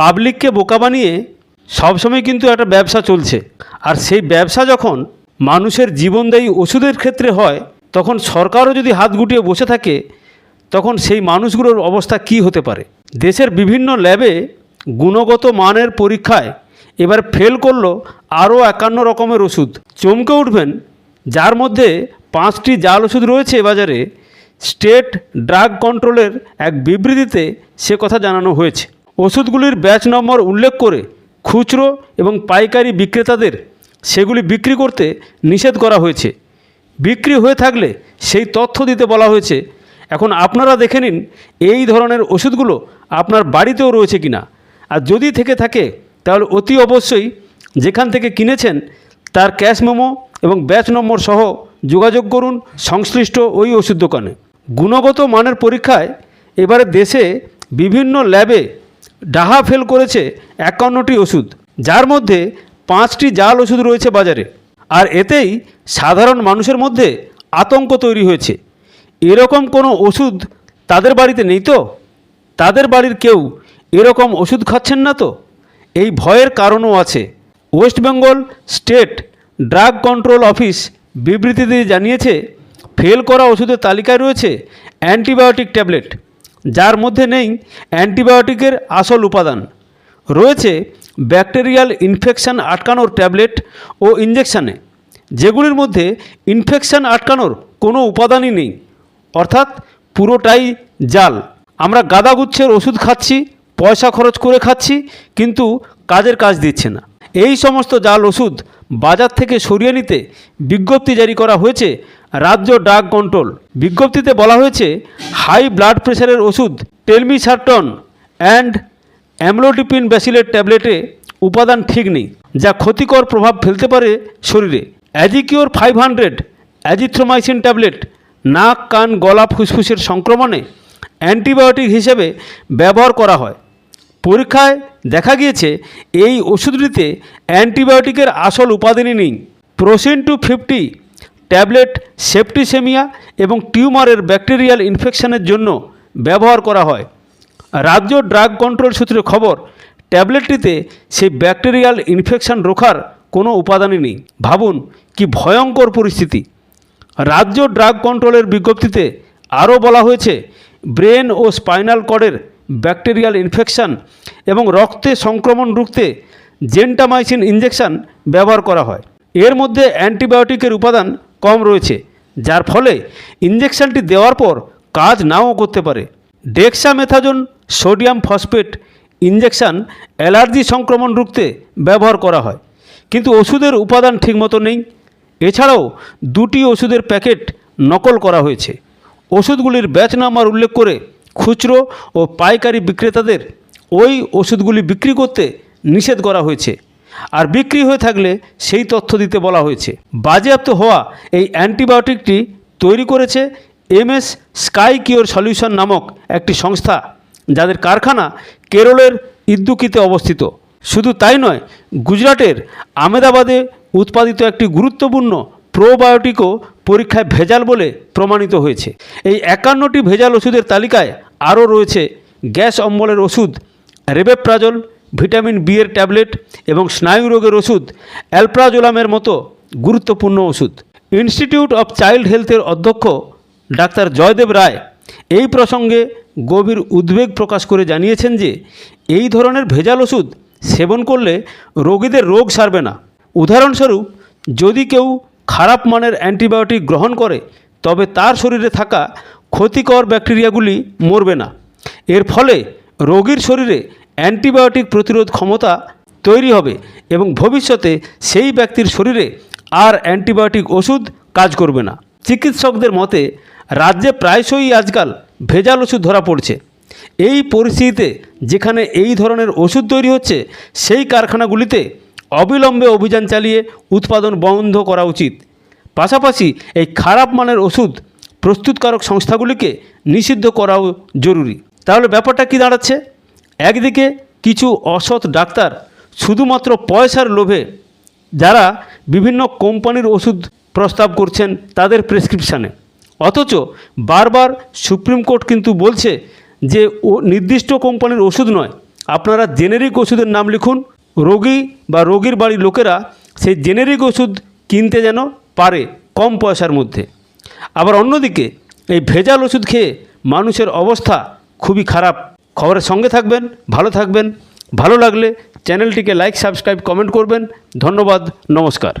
পাবলিককে বোকা বানিয়ে সবসময় কিন্তু একটা ব্যবসা চলছে। আর সেই ব্যবসা যখন মানুষের জীবনদায়ী ওষুধের ক্ষেত্রে হয়, তখন সরকারও যদি হাত গুটিয়ে বসে থাকে, তখন সেই মানুষগুলোর অবস্থা কি হতে পারে? দেশের বিভিন্ন ল্যাবে গুণগত মানের পরীক্ষায় এবার ফেল করল আরও একান্ন রকমের ওষুধ। চমকে উঠবেন, যার মধ্যে পাঁচটি জাল ওষুধ রয়েছে বাজারে। স্টেট ড্রাগ কন্ট্রোলের এক বিবৃতিতে সে কথা জানানো হয়েছে। ওষুধগুলির ব্যাচ নম্বর উল্লেখ করে খুচরো এবং পাইকারি বিক্রেতাদের সেগুলি বিক্রি করতে নিষেধ করা হয়েছে। বিক্রি হয়ে থাকলে সেই তথ্য দিতে বলা হয়েছে। এখন আপনারা দেখে নিন, এই ধরনের ওষুধগুলো আপনার বাড়িতেও রয়েছে কিনা। আর যদি থেকে থাকে, তাহলে অতি অবশ্যই যেখান থেকে কিনেছেন, তার ক্যাশ মেমো এবং ব্যাচ নম্বর সহ যোগাযোগ করুন সংশ্লিষ্ট ওই ওষুধ দোকানে। গুণগত মানের পরীক্ষায় এবারে দেশে বিভিন্ন ল্যাবে ডাহা ফেল করেছে একান্নটি ওষুধ, যার মধ্যে পাঁচটি জাল ওষুধ রয়েছে বাজারে। আর এতেই সাধারণ মানুষের মধ্যে আতঙ্ক তৈরি হয়েছে। এরকম কোনো ওষুধ তাদের বাড়িতে নেই তো? তাদের বাড়ির কেউ এরকম ওষুধ খাচ্ছেন না তো? এই ভয়ের কারণও আছে। West Bengal state drug control office বিবৃতিতে জানিয়েছে, ফেল করা ওষুধের তালিকায় রয়েছে অ্যান্টিবায়োটিক ট্যাবলেট। যার মধ্যে নেই অ্যান্টিবায়োটিকের আসল উপাদান। রয়েছে ব্যাকটেরিয়াল ইনফেকশন আটকানোর ট্যাবলেট ও ইঞ্জেকশানে যেগুলির মধ্যে ইনফেকশন আটকানোর কোনো উপাদানই নেই। অর্থাৎ পুরোটাই জাল। আমরা গাদাগুচ্ছের ওষুধ খাচ্ছি, পয়সা খরচ করে খাচ্ছি, কিন্তু কাজের কাজ দিচ্ছে না। এই সমস্ত জাল ওষুধ বাজার থেকে সরিয়ে নিতে বিজ্ঞপ্তি জারি করা হয়েছে রাজ্য ড্রাগ কন্ট্রোল। বিজ্ঞপ্তিতে বলা হয়েছে, হাই ব্লাড প্রেশারের ওষুধ টেলমিসার্টন অ্যান্ড অ্যামলোডিপিন ব্যাসিলের ট্যাবলেটে উপাদান ঠিক নেই, যা ক্ষতিকর প্রভাব ফেলতে পারে শরীরে। Azicure five hundred azithromycin tablet নাক, কান, গলা ফুসফুসের সংক্রমণে অ্যান্টিবায়োটিক হিসেবে ব্যবহার করা হয়। পরীক্ষায় দেখা গিয়েছে, এই ওষুধটিতে অ্যান্টিবায়োটিকের আসল উপাদানই নেই। Procin two fifty tablet, septicaemia এবং টিউমারের ব্যাকটেরিয়াল ইনফেকশনের জন্য ব্যবহার করা হয়। রাজ্য ড্রাগ কন্ট্রোল সূত্রে খবর, ট্যাবলেটটিতে সেই ব্যাকটেরিয়াল ইনফেকশন রোখার কোনো উপাদানই নেই। ভাবুন, কি ভয়ঙ্কর পরিস্থিতি। রাজ্য ড্রাগ কন্ট্রোলের বিজ্ঞপ্তিতে আরও বলা হয়েছে, ব্রেন ও স্পাইনাল কর্ডের ব্যাকটেরিয়াল ইনফেকশন এবং রক্তে সংক্রমণ রুখতে জেন্টামাইসিন ইঞ্জেকশন ব্যবহার করা হয়। এর মধ্যে অ্যান্টিবায়োটিকের উপাদান কম রয়েছে, যার ফলে ইঞ্জেকশনটি দেওয়ার পর কাজ নাও করতে পারে। Dexamethasone sodium phosphate injection allergy সংক্রমণ রুখতে ব্যবহার করা হয়। কিন্তু ওষুধের উপাদান ঠিকমতো নেই। এছাড়াও দুটি ওষুধের প্যাকেট নকল করা হয়েছে। ওষুধগুলির ব্যাচ নাম্বার উল্লেখ করে খুচরো ও পাইকারি বিক্রেতাদের ওই ওষুধগুলি বিক্রি করতে নিষেধ করা হয়েছে। আর বিক্রি হয়ে থাকলে সেই তথ্য দিতে বলা হয়েছে। বাজেয়াপ্ত হওয়া এই অ্যান্টিবায়োটিকটি তৈরি করেছে এমএস স্কাই কিওর সলিউশন নামক একটি সংস্থা, যাদের কারখানা কেরলের ইদ্দুকিতে অবস্থিত। শুধু তাই নয়, গুজরাটের আমেদাবাদে উৎপাদিত একটি গুরুত্বপূর্ণ প্রোবায়োটিকও পরীক্ষায় ভেজাল বলে প্রমাণিত হয়েছে। এই একান্নটি ভেজাল ওষুধের তালিকায় আরও রয়েছে গ্যাস অম্বলের ওষুধ, রেবেপ্রাজল ভিটামিন বি এর ট্যাবলেট এবং স্নায়ু রোগের ওষুধ, অ্যালপ্রাজোলামের মতো গুরুত্বপূর্ণ ওষুধ। ইনস্টিটিউট অফ চাইল্ড হেলথের অধ্যক্ষ ডাক্তার জয়দেব রায় এই প্রসঙ্গে গভীর উদ্বেগ প্রকাশ করে জানিয়েছেন যে, এই ধরনের ভেজাল ওষুধ সেবন করলে রোগীদের রোগ সারবে না। উদাহরণস্বরূপ, যদি কেউ খারাপ মানের অ্যান্টিবায়োটিক গ্রহণ করে, তবে তার শরীরে থাকা ক্ষতিকর ব্যাকটেরিয়াগুলি মরবে না। এর ফলে রোগীর শরীরে অ্যান্টিবায়োটিক প্রতিরোধ ক্ষমতা তৈরি হবে এবং ভবিষ্যতে সেই ব্যক্তির শরীরে আর অ্যান্টিবায়োটিক ওষুধ কাজ করবে না। চিকিৎসকদের মতে, রাজ্যে প্রায়শই আজকাল ভেজাল ওষুধ ধরা পড়ছে। এই পরিস্থিতিতে যেখানে এই ধরনের ওষুধ তৈরি হচ্ছে, সেই কারখানাগুলিতে অবিলম্বে অভিযান চালিয়ে উৎপাদন বন্ধ করা উচিত। পাশাপাশি এই খারাপ মানের ওষুধ প্রস্তুতকারক সংস্থাগুলিকে নিষিদ্ধ করাও জরুরি। তাহলে ব্যাপারটা কি দাঁড়াচ্ছে? একদিকে কিছু অসৎ ডাক্তার শুধুমাত্র পয়সার লোভে যারা বিভিন্ন কোম্পানির ওষুধ প্রস্তাব করছেন তাদের প্রেসক্রিপশানে। অথচ বারবার সুপ্রিম কোর্ট কিন্তু বলছে যে ও নির্দিষ্ট কোম্পানির ওষুধ নয়। আপনারা জেনেরিক ওষুধের নাম লিখুন। রোগী বা রোগীর বাড়ির লোকেরা সেই জেনেরিক ওষুধ কিনতে যেন পারে কম পয়সার মধ্যে। আবার অন্যদিকে এই ভেজাল ওষুধ খেয়ে মানুষের অবস্থা খুবই খারাপ। খবরের সঙ্গে থাকবেন ভালো থাকবেন ভালো লাগলে চ্যানেলটিকে লাইক সাবস্ক্রাইব কমেন্ট করবেন। ধন্যবাদ নমস্কার।